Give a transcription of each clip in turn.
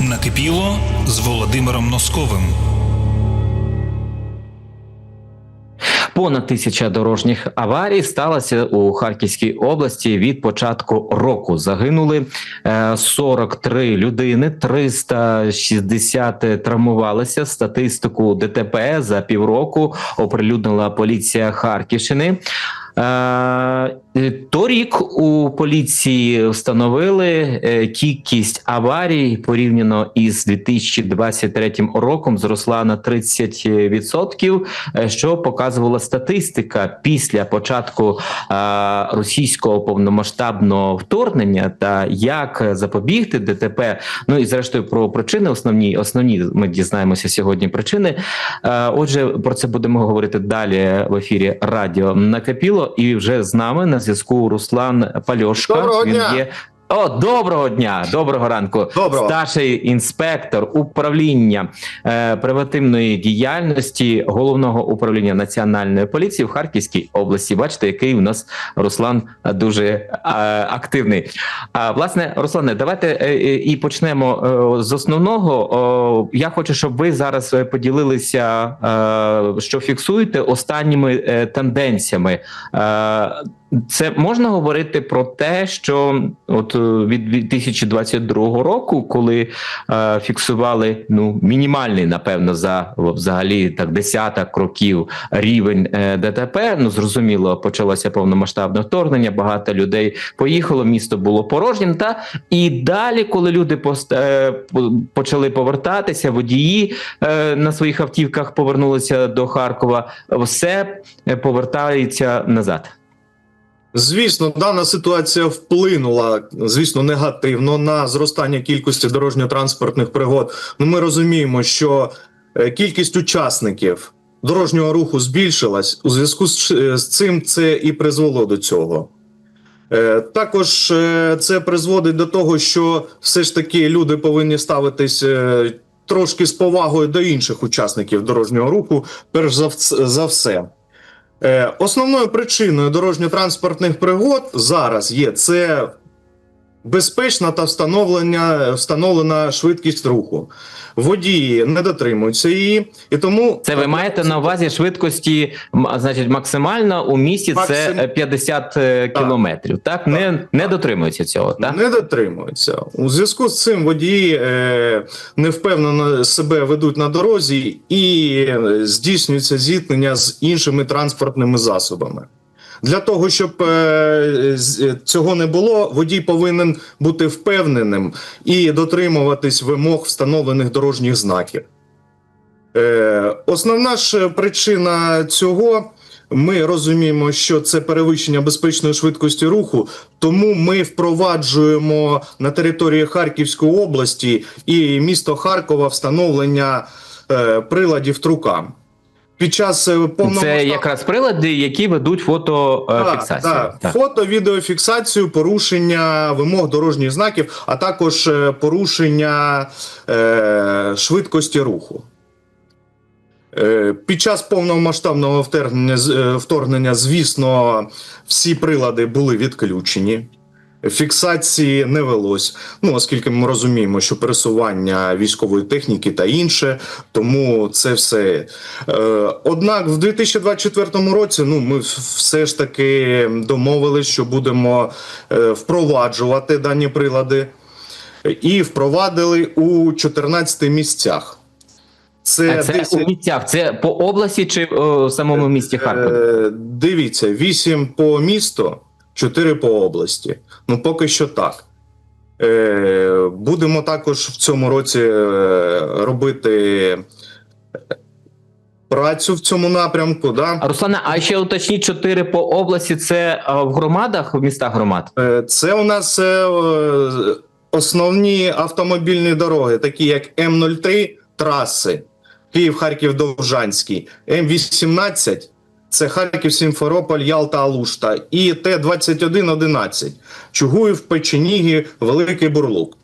Накипіло з Володимиром Носковим. Понад тисяча дорожніх аварій сталося у Харківській області від початку року. Загинули е, 43 людини, 360 травмувалися. Статистику ДТП за півроку оприлюднила поліція Харківщини. Е, Торік у поліції встановили е, кількість аварій порівняно із 2023 роком зросла на 30%, е, що показувала статистика після початку російського повномасштабного вторгнення та як запобігти ДТП. Ну і зрештою про причини основні основні ми дізнаємося сьогодні. Причини. Отже, про це будемо говорити далі в ефірі Радіо Накапіло. І вже з нами на зв'язку Руслан Пальошка. Доброго Він дня! є. О, доброго дня, доброго ранку. Доброго. Старший інспектор управління е, превентивної діяльності головного управління національної поліції в Харківській області. Бачите, який у нас Руслан е, дуже е, активний. А власне, Руслане, давайте е, е, і почнемо е, з основного. О, я хочу, щоб ви зараз е, поділилися, е, що фіксуєте останніми е, тенденціями. Е, це можна говорити про те, що от е, від 2022 року, коли е, фіксували ну мінімальний, напевно, за взагалі так десяток років рівень е, ДТП. Ну зрозуміло, почалося повномасштабне вторгнення. Багато людей поїхало, місто було порожнім. Та і далі, коли люди пост, е, почали повертатися, водії е, на своїх автівках повернулися до Харкова, все е, повертається назад. Звісно, дана ситуація вплинула, звісно, негативно на зростання кількості дорожньо-транспортних пригод. Ну, ми розуміємо, що е, кількість учасників дорожнього руху збільшилась. У зв'язку з, цим це і призвело до цього. Е, Також е, це призводить до того, що все ж таки люди повинні ставитись трошки з повагою до інших учасників дорожнього руху, перш за все. Е, Основною причиною дорожньо-транспортних пригод зараз є це безпечна та встановлення, встановлена швидкість руху. Водії не дотримуються її, і тому Це ви маєте на увазі швидкості, значить, максимально у місті Максим- е, 50 е, Так. кілометрів. Так, не, не дотримуються цього. Так не дотримуються. У зв'язку з цим водії е, невпевнено себе ведуть на дорозі і е, здійснюється зіткнення з іншими транспортними засобами. Для того, щоб е, е, цього не було, водій повинен бути впевненим і дотримуватись вимог встановлених дорожніх знаків. Е, основна ж причина цього. Ми розуміємо, що це перевищення безпечної швидкості руху, тому ми впроваджуємо на території Харківської області і місто Харкова встановлення приладів трукам. Під час е, це повномасштабного якраз прилади, які ведуть фотофіксацію. так, так. фото, відеофіксацію, порушення вимог дорожніх знаків, а також е, порушення е, швидкості руху. Е, Під час повномасштабного вторгнення, е, вторгнення, звісно, всі прилади були відключені. Фіксації не велось. Ну, оскільки ми розуміємо, що пересування військової техніки та інше, тому це все. Е, однак, в 2024 році ну, ми все ж таки домовились, що будемо е, впроваджувати дані прилади, і впровадили у 14 місцях. Це, А це 10 у місцях. Це по області чи в самому місті Харкові? Е, дивіться, 8 по місту, 4 по області. Ну, поки що так. Е, будемо також в цьому році е, робити працю в цьому напрямку. Да? А, Руслане, а ще уточніть чотири по області. Це а, в громадах, в містах громад? Е, Це у нас е, е, основні автомобільні дороги, такі як М03 траси, Київ, Харків, Довжанський, М18. Це Харків, Сімферополь, Ялта, Алушта і Т-2111, Чугуїв, Печеніги, Великий Бурлук.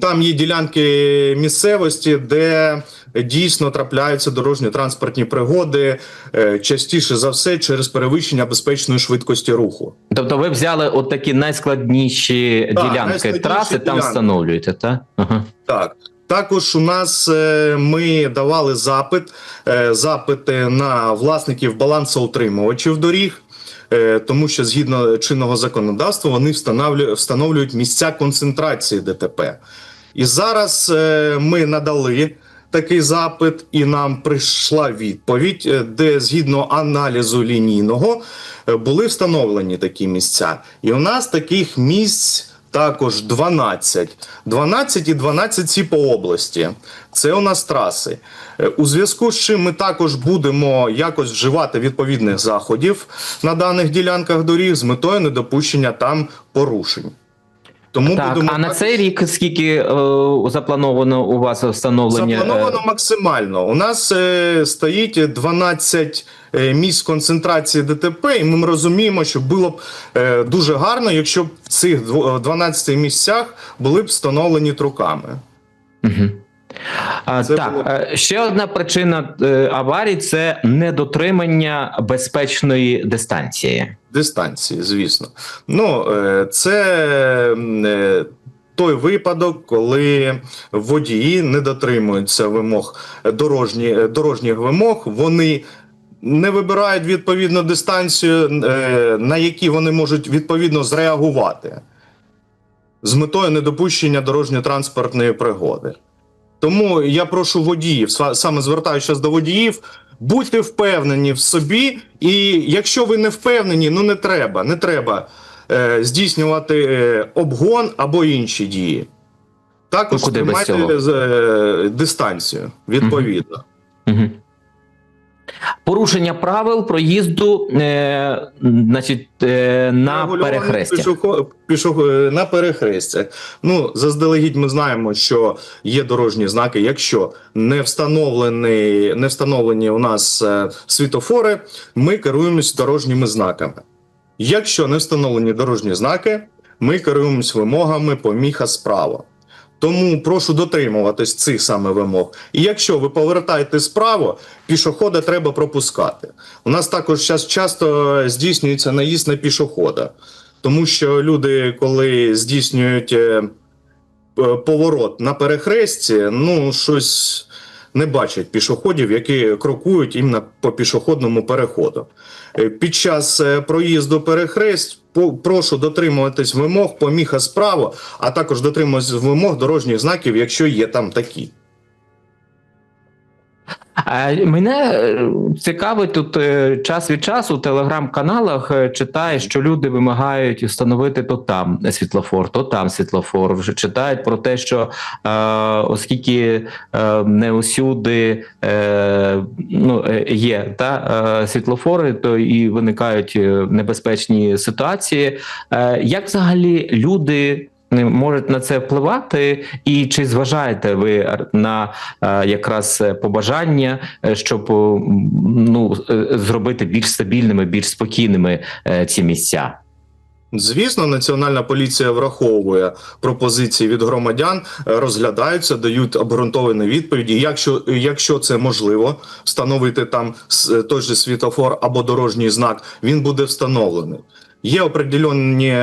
Там є ділянки місцевості, де дійсно трапляються дорожньо-транспортні пригоди е, частіше за все через перевищення безпечної швидкості руху. Тобто ви взяли от такі найскладніші Так, ділянки найскладніші траси, там встановлюєте, так? Ага. Так. Також у нас е, ми давали запит, е, запити на власників балансоутримувачів доріг, е, тому що згідно чинного законодавства вони встановлю- встановлюють місця концентрації ДТП. І зараз ми надали такий запит, і нам прийшла відповідь, де згідно аналізу лінійного були встановлені такі місця. І у нас таких місць також 12. 12 і 12 ці по області. Це у нас траси. Е, У зв'язку з чим ми також будемо якось вживати відповідних заходів на даних ділянках доріг з метою недопущення там порушень. Тому Так, будемо а на цей рік скільки е, заплановано у вас встановлення? е, Заплановано максимально. У нас е, стоїть 12 е, місць концентрації ДТП, і ми розуміємо, що було б е, дуже гарно, якщо б в цих дво- 12 місцях були б встановлені труками. А, так, було- е, ще одна причина е, аварій це недотримання безпечної дистанції. Дистанції, звісно. Ну, е, це той випадок, коли водії не дотримуються вимог дорожні, дорожніх вимог. Вони не вибирають відповідну дистанцію, на які вони можуть відповідно зреагувати з метою недопущення дорожньо-транспортної пригоди. Тому я прошу водіїв, са- саме звертаючись до водіїв, будьте впевнені в собі, і якщо ви не впевнені, ну не треба, не треба е, здійснювати е, обгон або інші дії. Також Ну, тримайте е, дистанцію відповідно. Угу. Порушення правил проїзду е, значить, е, на перехрестях. пішохо- пішохо- е, на перехрестях. Ну, заздалегідь ми знаємо, що є дорожні знаки. Якщо не встановлені, не встановлені у нас е, світофори, ми керуємось дорожніми знаками. Якщо не встановлені дорожні знаки, ми керуємось вимогами поміха справа. Тому прошу дотримуватись цих саме вимог. І якщо ви повертаєте справа, пішохода треба пропускати. У нас також зараз часто здійснюється наїзд на пішохода, тому що люди, коли здійснюють е, е, поворот на перехресті, ну щось не бачать пішоходів, які крокують іменно по пішохідному переходу. Е, Під час проїзду перехрест прошу дотримуватись вимог поміха справа, а також дотримуватись вимог дорожніх знаків, якщо є там такі. Мене е, цікавить тут е, час від часу в телеграм-каналах е, читає, що люди вимагають встановити то там світлофор, то там світлофор. Вже читають про те, що оскільки не усюди ну, є та, світлофори, то і виникають небезпечні ситуації. Як взагалі люди? Можуть на це впливати, і чи зважаєте ви на е, якраз е, побажання, е, щоб ну зробити більш стабільними, більш спокійними ці місця? Звісно, національна поліція враховує пропозиції від громадян, розглядаються, дають обґрунтовані відповіді. Якщо, якщо це можливо, встановити там той же світофор або дорожній знак, він буде встановлений. Є определенні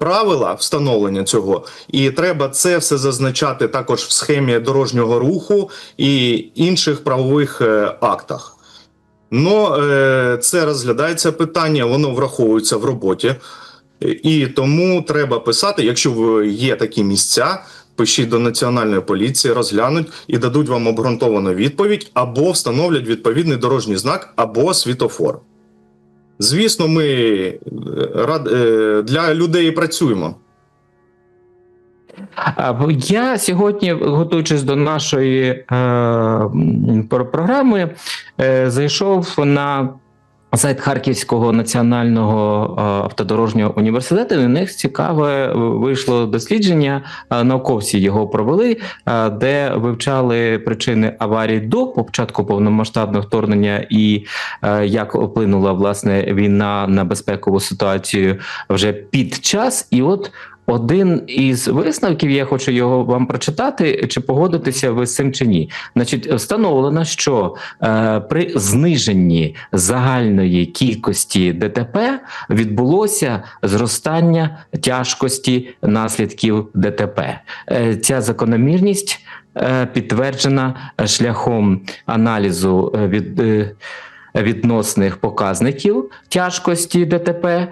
правила встановлення цього, і треба це все зазначати також в схемі дорожнього руху і інших правових е, актах. Ну, е, це розглядається питання, воно враховується в роботі. І тому треба писати, якщо є такі місця, пишіть до національної поліції, розглянуть і дадуть вам обґрунтовану відповідь, або встановлять відповідний дорожній знак, або світофор. Звісно, ми е, е, для людей працюємо. Я сьогодні, готуючись до нашої е, програми, е, зайшов на сайт Харківського національного е, автодорожнього університету. У них цікаве вийшло дослідження. е, Науковці його провели, е, де вивчали причини аварій до початку повномасштабного вторгнення і як вплинула власне війна на безпекову ситуацію вже під час. І от один із висновків, я хочу його вам прочитати, чи погодитися ви з цим чи ні. Значить, встановлено, що е, при зниженні загальної кількості ДТП відбулося зростання тяжкості наслідків ДТП. Е, ця закономірність е, підтверджена шляхом аналізу е, від. е, Відносних показників тяжкості ДТП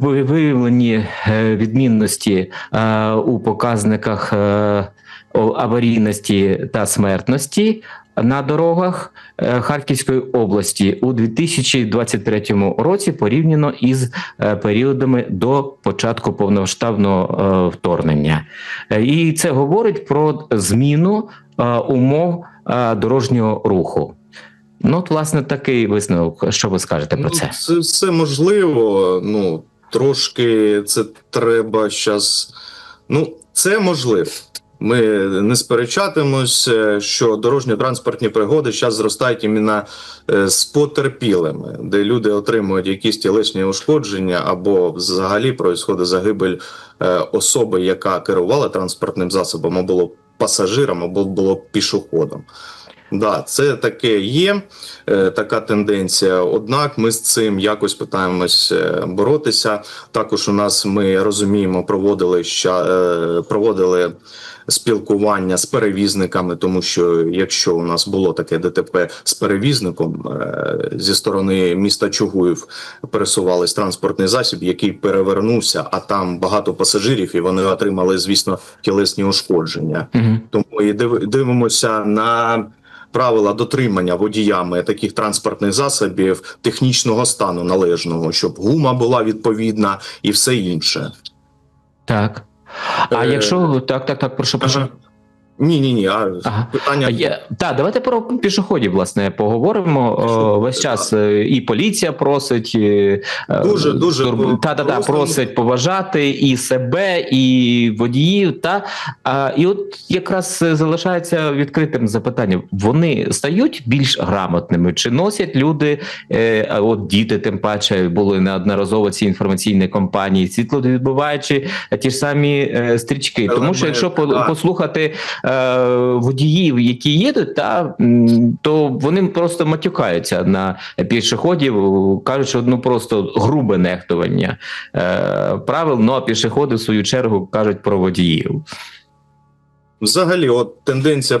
виявлені е, відмінності е, у показниках е, аварійності та смертності на дорогах е, Харківської області у 2023 році порівняно із е, періодами до початку повномасштабного е, вторгнення. Е, І це говорить про зміну е, умов е, дорожнього руху. Ну, от, власне, такий висновок. Що ви скажете про Ну, це? Це все можливо. Ну трошки це треба зараз. Ну, це можливо. Ми не сперечатимося, що дорожньо-транспортні пригоди зараз зростають іменно е, з потерпілими, де люди отримують якісь тілесні ушкодження, або взагалі проїсходить загибель е, особи, яка керувала транспортним засобом, або було пасажиром, або було пішоходом. Да, це таке є, е, така тенденція. Однак ми з цим якось питаємось е, боротися. Також у нас ми розуміємо, проводили ща, е, проводили спілкування з перевізниками, тому що якщо у нас було таке ДТП з перевізником е, зі сторони міста Чугуїв пересувались транспортний засіб, який перевернувся, а там багато пасажирів, і вони отримали, звісно, тілесні ушкодження. Угу. Тому і див- дивимося на правила дотримання водіями таких транспортних засобів технічного стану належного, щоб гума була відповідна і все інше. Так. А Е, якщо так, так, так, прошу, прошу. Ага. Ні, ні, ні. А Ага. питання Є, та, давайте про пішоходів, власне, поговоримо. О, весь час е, і поліція просить е, Дуже, дуже тур- та, та, та, просить поважати і себе, і водіїв. Та а, і от якраз е, залишається відкритим запитанням: вони стають більш грамотними, чи носять люди, е, от діти, тим паче були неодноразово ці інформаційні компанії, світловідбиваючи ті ж самі е, стрічки. Тому що якщо по- послухати е, водіїв, які їдуть, та то вони просто матюкаються на пішоходів, кажуть, що ну просто грубе нехтування е, правил. Ну а пішоходи в свою чергу кажуть про водіїв. Взагалі, от тенденція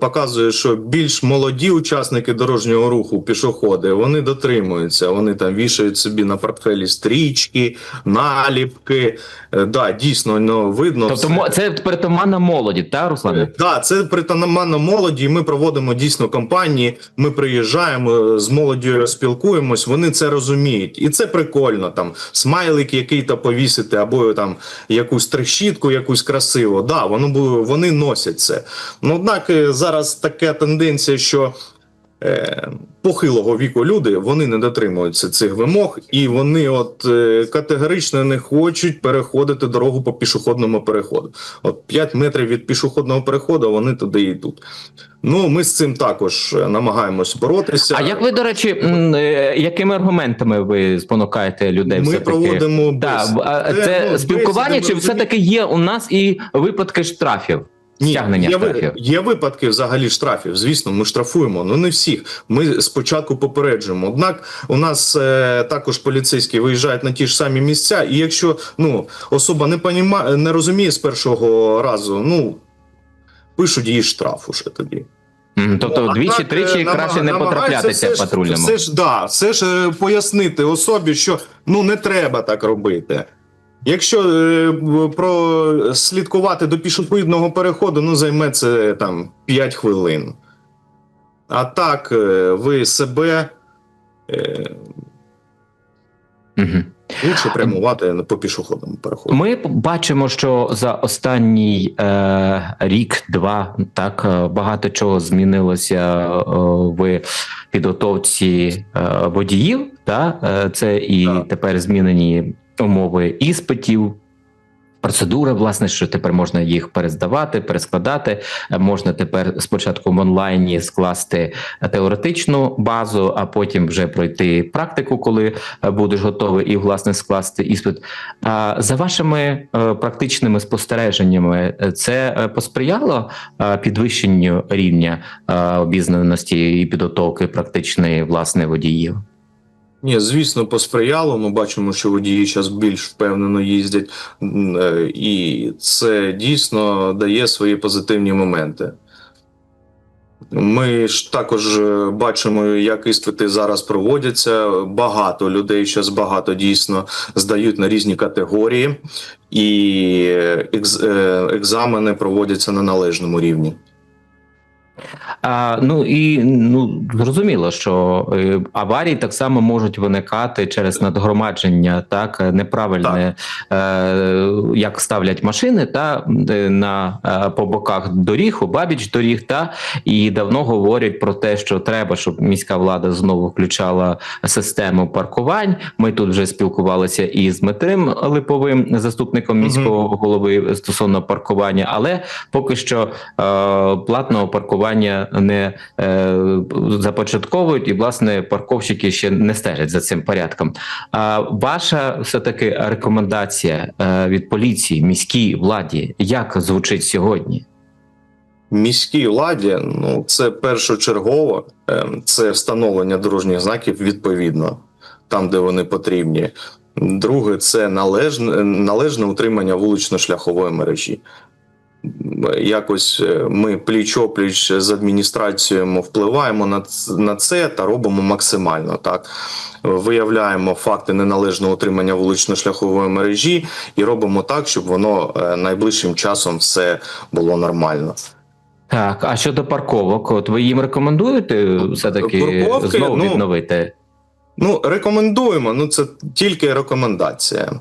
показує, що більш молоді учасники дорожнього руху, пішоходи, вони дотримуються. Вони там вішають собі на портфелі стрічки, наліпки. Е, Да, дійсно, ну, видно. Тобто, все. це притаманна молоді, та Руслане? Так, це притаманно молоді. і Ми проводимо дійсно кампанії. Ми приїжджаємо з молоддю, спілкуємось. Вони це розуміють, і це прикольно. Там смайлик, який то повісити, або там якусь трещітку, якусь красиву. Да, воно бу- вони носять це. Ну однак е, зараз така тенденція, що. Е, похилого віку люди вони не дотримуються цих вимог, і вони от е, категорично не хочуть переходити дорогу по пішохідному переходу. От 5 метрів від пішохідного переходу вони туди йдуть. Ну ми з цим також е, намагаємось боротися. А як ви, до речі, якими аргументами ви спонукаєте людей? ми все-таки? проводимо Да, без- Це, це ну, спілкування, бесіди, чи все-таки є у нас і випадки штрафів? Ні, стягнення є, штрафів? є випадки взагалі штрафів. Звісно, ми штрафуємо. Ну не всіх. Ми спочатку попереджуємо. Однак у нас е, також поліцейські виїжджають на ті ж самі місця, і якщо ну особа не поніма, не розуміє з першого разу, ну пишуть їй штраф уже тоді. Тобто Ну, а двічі, так, тричі е, краще не потраплятися ж- патрульному. Все ж да, все ж е, пояснити особі, що ну не треба так робити. Якщо е, в- прослідкувати до пішохідного переходу, ну займе це там 5 хвилин. А так, е, ви себе е, Мгм. лучше прямувати по пішохідному переходу. Ми бачимо, що за останній е, рік-два так е, багато чого змінилося е, в підготовці е, водіїв. Та? Е, це і Так. тепер змінені умови іспитів. Процедура, власне, що тепер можна їх перездавати, перескладати. Можна тепер спочатку в онлайні скласти теоретичну базу, а потім вже пройти практику, коли будеш готовий, і власне скласти іспит. А за вашими е, практичними спостереженнями, е, це е, посприяло підвищенню рівня обізнаності і підготовки практичної власне водіїв? Ні, звісно, посприяло. Ми бачимо, що водії зараз більш впевнено їздять, е, і це дійсно дає свої позитивні моменти. Ми ж також е, бачимо, як іспити зараз проводяться. Багато людей зараз багато дійсно здають на різні категорії, і е, екзамени проводяться на належному рівні. А, ну і ну зрозуміло, що е, аварії так само можуть виникати через надгромадження, так неправильне, Е, як ставлять машини, та е, на е, по боках доріг, у бабіч доріг, та і давно говорять про те, що треба, щоб міська влада знову включала систему паркувань. Ми тут вже спілкувалися і з Дмитрим Липовим, заступником міського голови стосовно паркування, але поки що е, платного паркування не е, започатковують, і власне парковщики ще не стежать за цим порядком. А ваша все таки рекомендація е, від поліції міській владі як звучить сьогодні? Міській владі ну це першочергово, ем, це встановлення дорожніх знаків відповідно там, де вони потрібні. Друге, це належне, належне утримання вулично-шляхової мережі. Якось е, ми пліч-опліч з адміністрацією впливаємо на, на це та робимо максимально так. Виявляємо факти неналежного утримання вулично-шляхової мережі і робимо так, щоб воно е, найближчим часом все було нормально. Так, а щодо парковок, от ви їм рекомендуєте все таки Парковки, знову ну, відновити? Ну, рекомендуємо, ну це тільки рекомендація.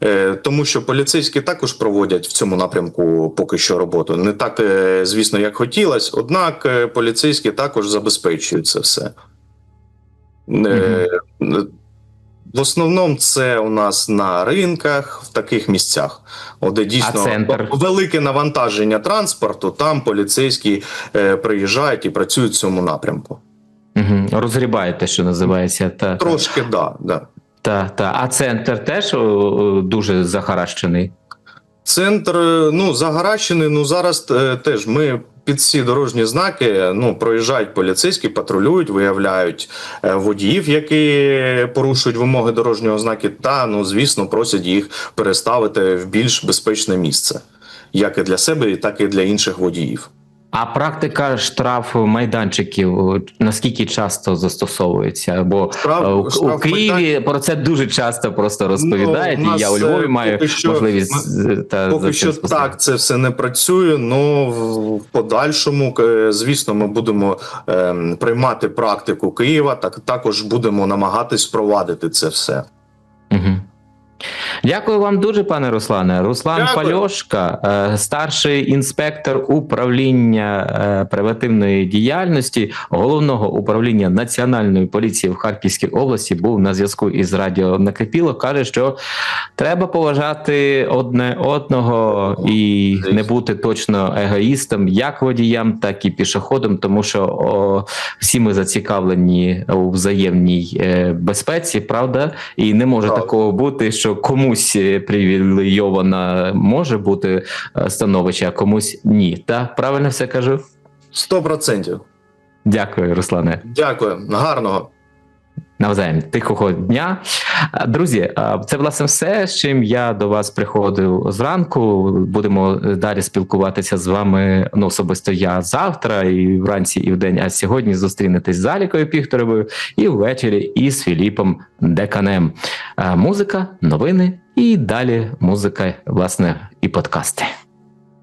Е, Тому що поліцейські також проводять в цьому напрямку поки що роботу. Не так, е, звісно, як хотілося, однак е, поліцейські також забезпечують це все. Е, В основному це у нас на ринках, в таких місцях, де дійсно велике навантаження транспорту, там поліцейські приїжджають і працюють в цьому напрямку. Угу. Розгрібаєте, що називається, та, Трошки, да, да. Та, та. А центр теж дуже захаращений. Центр е, ну загарачений. Ну зараз е, теж ми під всі дорожні знаки ну проїжджають поліцейські, патрулюють, виявляють е, водіїв, які порушують вимоги дорожнього знаки, та ну звісно просять їх переставити в більш безпечне місце, як і для себе, так і для інших водіїв. А практика штрафу майданчиків наскільки часто застосовується? Бо Штраф- е, у, у штраф Києві про це дуже часто просто розповідають. Ну, і я у Львові е, маю що- можливість з- та Поки що так, це все не працює. але в подальшому, е, звісно, ми будемо ем, приймати практику Києва. Так також будемо намагатись впровадити це все. Угу. Дякую вам дуже, пане Руслане. Руслан Дякую. Пальошка, е, старший інспектор управління е, превентивної діяльності головного управління національної поліції в Харківській області, був на зв'язку із радіо Накипіло. каже, що треба поважати одне одного і не бути точно егоїстом, як водіям, так і пішоходом, тому що о, всі ми зацікавлені у взаємній е, безпеці, правда, і не може Так. такого бути, що комусь привілейована може бути е, становище, а комусь ні. Та правильно все кажу? Сто процентів. Дякую, Руслане. Дякую, гарного. Навзаєм тихого дня. Друзі, а, це власне все, з чим я до вас приходив зранку. Будемо далі спілкуватися з вами. Ну, особисто я завтра, і вранці, і вдень. А сьогодні зустрінетесь з Алікою Піхторовою і ввечері із Філіпом Деканем. Музика, новини і далі музика, власне, і подкасти.